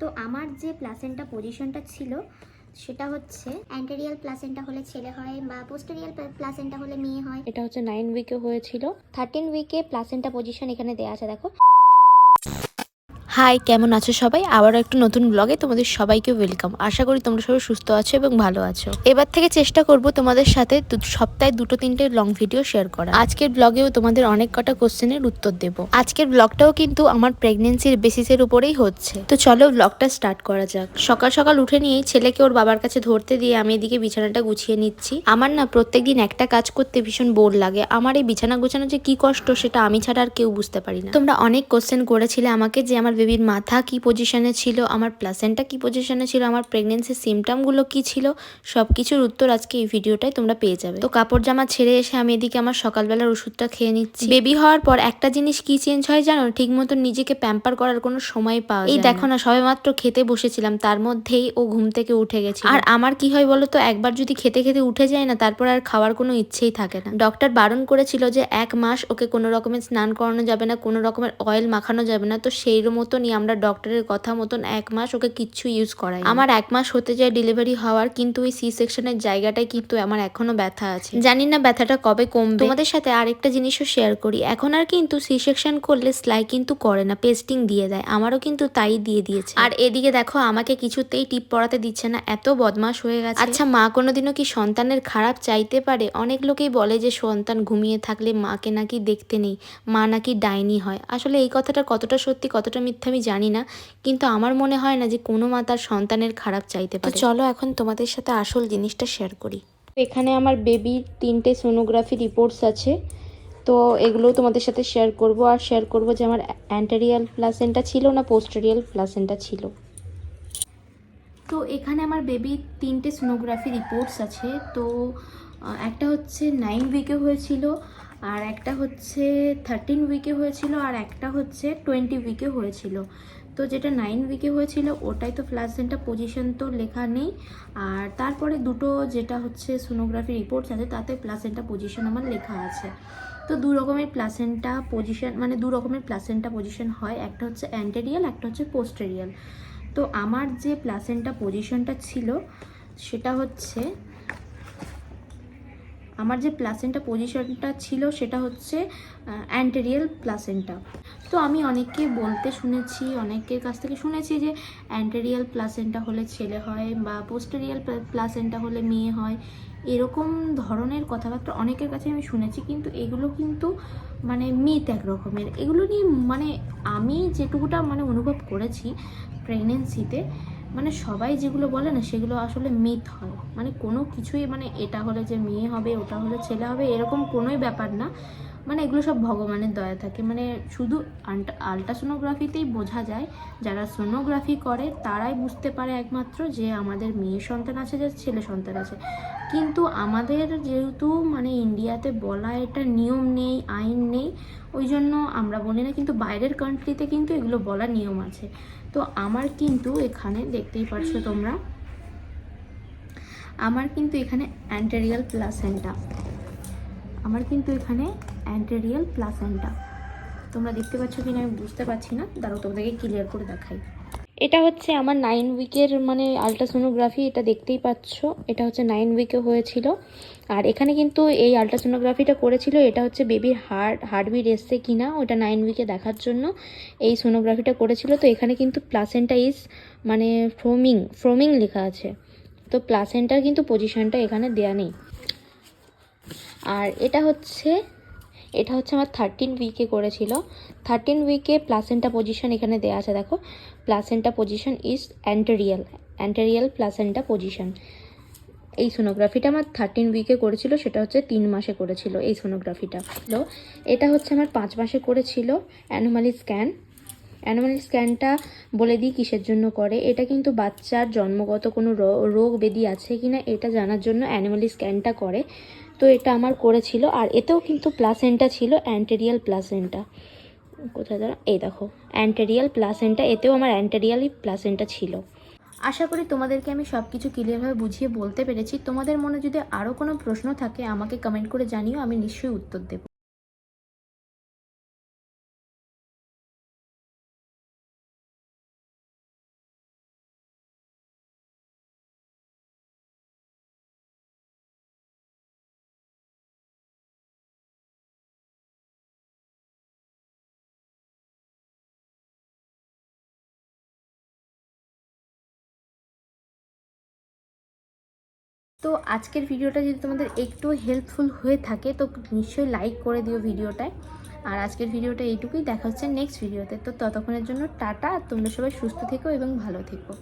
তো আমার যে প্লাসেন্টা পজিশনটা ছিল, সেটা হচ্ছে অ্যান্টেরিয়াল প্লাসেন্টা হলে ছেলে হয় বা পোস্টেরিয়াল প্লাসেন্টা হলে মেয়ে হয়। এটা হচ্ছে নাইন উইকে হয়েছিল। থার্টিন উইকে প্লাসেন্টা পজিশন এখানে দেওয়া আছে, দেখো। হাই কেমন আছো সবাই? আবারও একটু নতুন ব্লগে তোমাদের সবাইকে ওয়েলকাম আশা করি তোমরা সবাই সুস্থ আছো এবং ভালো আছো। এবার থেকে চেষ্টা করব তোমাদের সাথে সপ্তাহে দুটো তিনটে লং ভিডিও শেয়ার করা আজকের ব্লগেও তোমাদের অনেক কটা কোশ্চেনের উত্তর দেব। আজকের ব্লগটাও কিন্তু আমার প্রেগনেন্সির বেসিসের উপরেই হচ্ছে। তো চলো ব্লগটা স্টার্ট করা যাক। সকাল সকাল উঠে নিয়েই ছেলেকে ওর বাবার কাছে ধরতে দিয়ে আমি এদিকে বিছানাটা গুছিয়ে নিচ্ছি। আমার না প্রত্যেকদিন একটা কাজ করতে ভীষণ বোর লাগে। আমার এই বিছানা গুছানো যে কি কষ্ট, সেটা আমি ছাড়া আর কেউ বুঝতে পারি না। তোমরা অনেক কোশ্চেন করেছিলে আমাকে যে আমার বেবির মাথা কি পজিশনে ছিল আমার প্লাসেন্টা কি পজিশনে ছিল আমার প্রেগনেন্সির সিমটমগুলো কি ছিল সব কিছুর উত্তর আজকে এই ভিডিওটাই তোমরা পেয়ে যাবে। তো কাপড় জামা ছেড়ে এসে আমি এদিকে আমার সকালবেলার ওষুধটা খেয়ে নিচ্ছি। বেবি হওয়ার পর একটা জিনিস কি চেঞ্জ হয় জানো? ঠিক মতো নিজেকে প্যাম্পার করার কোনো সময় পাওয়া এই দেখো না। সবে মাত্র খেতে বসেছিলাম তার মধ্যেই ও ঘুম থেকে উঠে গেছে আর আমার কি হয় বলো তো একবার যদি খেতে খেতে উঠে যায় না তারপর আর খাওয়ার কোনো ইচ্ছেই থাকে না। ডক্টর বারণ করেছিল যে এক মাস ওকে কোনো রকমের স্নান করানো যাবে না কোনো রকমের অয়েল মাখানো যাবে না তো সেই মতনই আমরা ডক্টরের কথা মতন এক মাস ওকে কিচ্ছু ইউজ করাই আমার এক মাস হতে যায় ডেলিভারি হওয়ার কিন্তু ওই সি সেকশনের জায়গাটাই কিন্তু আমার এখনও ব্যথা আছে। জানি না ব্যথাটা কবে কমবে। তোমাদের সাথে আরেকটা জিনিসও শেয়ার করি। এখন আর কিন্তু সি সেকশন করলে সেলাই কিন্তু করে না পেস্টিং দিয়ে দেয়। আমারও কিন্তু তাই দিয়ে দিয়েছে। আর এদিকে দেখো আমাকে কিছুতেই টিপ পড়াতে দিচ্ছে না এত বদমাশ হয়ে গেছে। আচ্ছা মা কোনোদিনও কি সন্তানের খারাপ চাইতে পারে? অনেক লোকেই বলে যে সন্তান ঘুমিয়ে থাকলে মাকে নাকি দেখতে নেই মা নাকি ডাইনি হয়। আসলে এই কথাটা কতটা সত্যি কতটা মিথ্যা আমি জানি না কিন্তু আমার মনে হয় না যে কোনো মা তার সন্তানের খারাপ চাইতে পারে। চলো এখন তোমাদের সাথে আসল জিনিসটা শেয়ার করি। এখানে আমার বেবির তিনটে সোনোগ্রাফি রিপোর্টস আছে তো এগুলোও তোমাদের সাথে শেয়ার করব। আর শেয়ার করব যে আমার অ্যান্টেরিয়াল প্লাসেন্টা ছিল না পোস্টেরিয়াল প্লাসেন্টা ছিল। তো এখানে আমার বেবির তিনটে সোনোগ্রাফি রিপোর্টস আছে তো একটা হচ্ছে নাইন উইকে হয়েছিল আর একটা হচ্ছে থার্টিন উইকে হয়েছিল আর একটা হচ্ছে টোয়েন্টি উইকে হয়েছিল। তো যেটা নাইন উইকে হয়েছিল, ওটাই তো প্লাসেন্টা পজিশন তো লেখা নেই। আর তারপরে দুটো যেটা হচ্ছে সোনোগ্রাফি রিপোর্টস আছে, তাতে প্লাসেন্টা পজিশন আমার লেখা আছে। তো দু রকমের প্লাসেন্টা পজিশন মানে দু রকমের প্লাসেন্টা পজিশন হয়। একটা হচ্ছে অ্যান্টেরিয়াল একটা হচ্ছে পোস্টেরিয়াল তো আমার যে প্লাসেন্টা পজিশনটা ছিল, সেটা হচ্ছে আমার যে প্লাসেন্টা পজিশনটা ছিল সেটা হচ্ছে অ্যান্টেরিয়াল প্লাসেন্টা তো আমি অনেককে বলতে শুনেছি, অনেকের কাছ থেকে শুনেছি যে অ্যান্টেরিয়াল প্লাসেন্টা হলে ছেলে হয় বা পোস্টেরিয়াল প্লাসেন্টা হলে মেয়ে হয়, এরকম ধরনের কথাবার্তা অনেকের কাছে আমি শুনেছি, কিন্তু এগুলো কিন্তু মানে মিথ এক রকমের। এগুলো নিয়ে মানে আমি যেটুকুটা মানে অনুভব করেছি প্রেগনেন্সিতে মানে সবাই যেগুলো বলে না, সেগুলো আসলে মিথ হয়। মানে কোনো কিছুই মানে এটা হলে যে মেয়ে হবে, ওটা হলে ছেলে হবে, এরকম কোনোই ব্যাপার না। মানে এগুলো সব ভগবানের দয়া থাকে। মানে শুধু আলট্রাসোনোগ্রাফিতেই বোঝা যায়, যারা সোনোগ্রাফি করে তারাই বুঝতে পারে একমাত্র যে আমাদের মেয়ে সন্তান আছে, যে ছেলে সন্তান আছে। কিন্তু আমাদের যেহেতু মানে ইন্ডিয়াতে বলা এটা নিয়ম নেই, আইন নেই, ওই জন্য আমরা বলি না, কিন্তু বাইরের কান্ট্রিতে কিন্তু এগুলো বলার নিয়ম আছে। তো আমার কিন্তু এখানে দেখতেই পারছ তোমরা, আমার কিন্তু এখানে অ্যান্টেরিয়াল প্লাসেন্টা আমার কিন্তু এখানে অ্যান্টেরিয়াল প্লাসেন্টা তোমরা দেখতে পাচ্ছ কিনা আমি বুঝতে পারছি না। দাঁড়াও, তোমাদেরকে ক্লিয়ার করে দেখাই। এটা হচ্ছে আমার নাইন উইকের মানে আলট্রাসোনোগ্রাফি এটা দেখতেই পাচ্ছ। এটা হচ্ছে নাইন উইকে হয়েছিল। আর এখানে কিন্তু এই আলট্রাসোনোগ্রাফিটা করেছিল, এটা হচ্ছে বেবির হার্ট হার্টবিট এসছে কি না ওটা নাইন উইকে দেখার জন্য। এই সোনোগ্রাফিটা করেছিল, তো এখানে কিন্তু প্লাসেন্টা ইজ মানে ফ্রোমিং ফ্রোমিং লেখা আছে। তো প্লাসেন্টার কিন্তু পজিশনটা এখানে দেয়া নেই। আর এটা হচ্ছে এটা হচ্ছে আমার থার্টিন উইকে করেছিল। থার্টিন উইকে প্লাসেন্টা পজিশন এখানে দেওয়া আছে, দেখো। Placenta position is anterior anterior placenta position এই সোনোগ্রাফিটা আমার থার্টিন উইকে করেছিল, সেটা হচ্ছে তিন মাসে করেছিল এই সোনোগ্রাফিটা তো এটা হচ্ছে আমার পাঁচ মাসে করেছিল অ্যানোমালি স্ক্যান। অ্যানোমালি স্ক্যানটা বলে দিই কিসের জন্য করে, এটা কিন্তু বাচ্চার জন্মগত কোনো রোগ ব্যাধি আছে কিনা এটা জানার জন্য অ্যানোমালি স্ক্যানটা করে। তো এটা আমার করেছিল, আর এতেও কিন্তু প্লাসেন্টা ছিল অ্যান্টেরিয়াল প্লাসেন্টা কোথায় দাঁড়া? এই দেখো অ্যান্টেরিয়াল প্লাসেন্টা এতেও আমার অ্যান্টেরিয়ালই প্লাসেন্টা ছিল। আশা করি তোমাদেরকে আমি সব কিছু ক্লিয়ারভাবে বুঝিয়ে বলতে পেরেছি। তোমাদের মনে যদি আরও কোনো প্রশ্ন থাকে, আমাকে কমেন্ট করে জানিও, আমি নিশ্চয়ই উত্তর দেবো। তো আজকের ভিডিওটা যদি তোমাদের একটু হেল্পফুল হয়ে থাকে, তো নিশ্চয়ই লাইক করে দিও ভিডিওটায়। আর আজকের ভিডিওটা এইটুকুই, দেখা হচ্ছে নেক্সট ভিডিওতে তো ততক্ষণের জন্য টাটা, তোমরা সবাই সুস্থ থেকো এবং ভালো থেকো।